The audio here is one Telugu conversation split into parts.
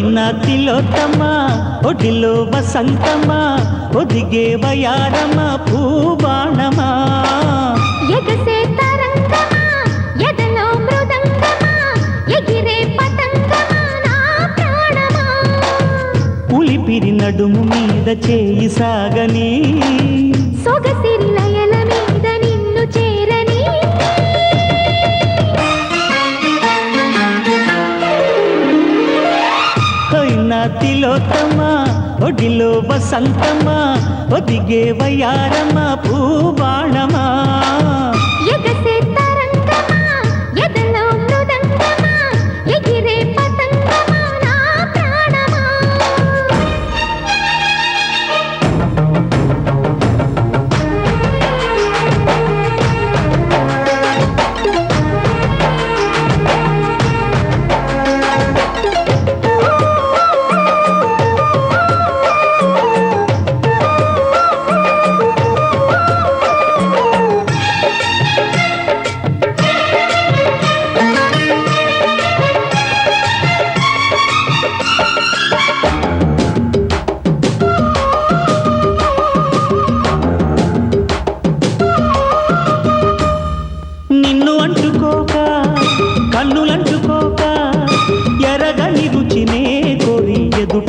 తోటమ్మా ఒడిలో వసంతమా ఒదిగే వయారమా పూబాణమా ఎగసే తరంగమా ఎదలో మృదంగమా ఎగిరే పతంగమా నా ప్రాణమా? ఉలిపిరి నడుము మీద చేయి సాగని. సొగసిరి లయల మీద తిలోత్తమా ఒడిలో వసంతమా ఒదిగే వయారమా పూబాణమా ఎగసే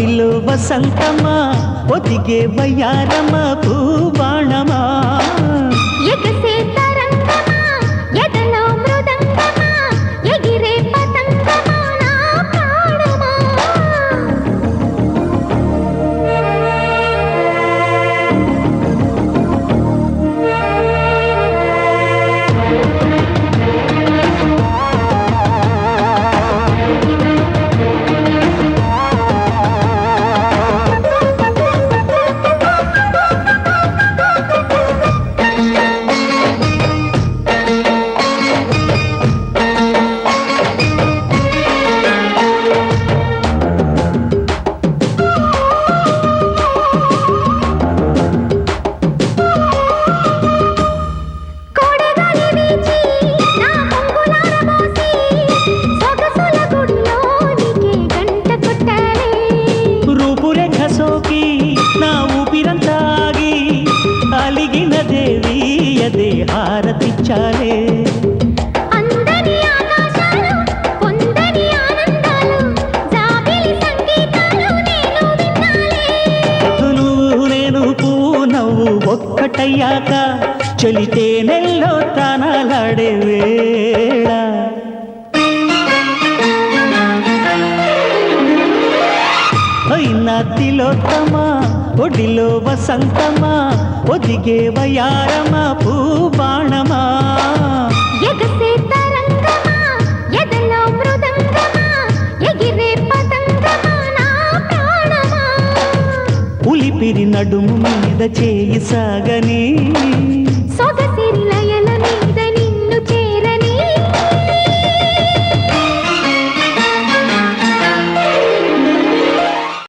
ఒడిలో వసంతమా ఒదిగే వయ్యారమా పూవాణమా ఎగసే తరంగమా ఎదలో మృదంగమా ఎగిరే పతంగమా నా ప్రాణమా? నవ్వు ఒక్కటయ్యాక చలితే నెల్లో తానాలాడే వేళ. అయినా తిలోత్తమా? ఒడిలో వసంతమా ఒదిగే వయారమా పూబాణమా? ఎగసే తరంగమా ఎదలో మృదంగమా ఎగిరే పతంగమా నా ప్రాణమా? ఉలిపిరి నడుము మీద చేయి సాగని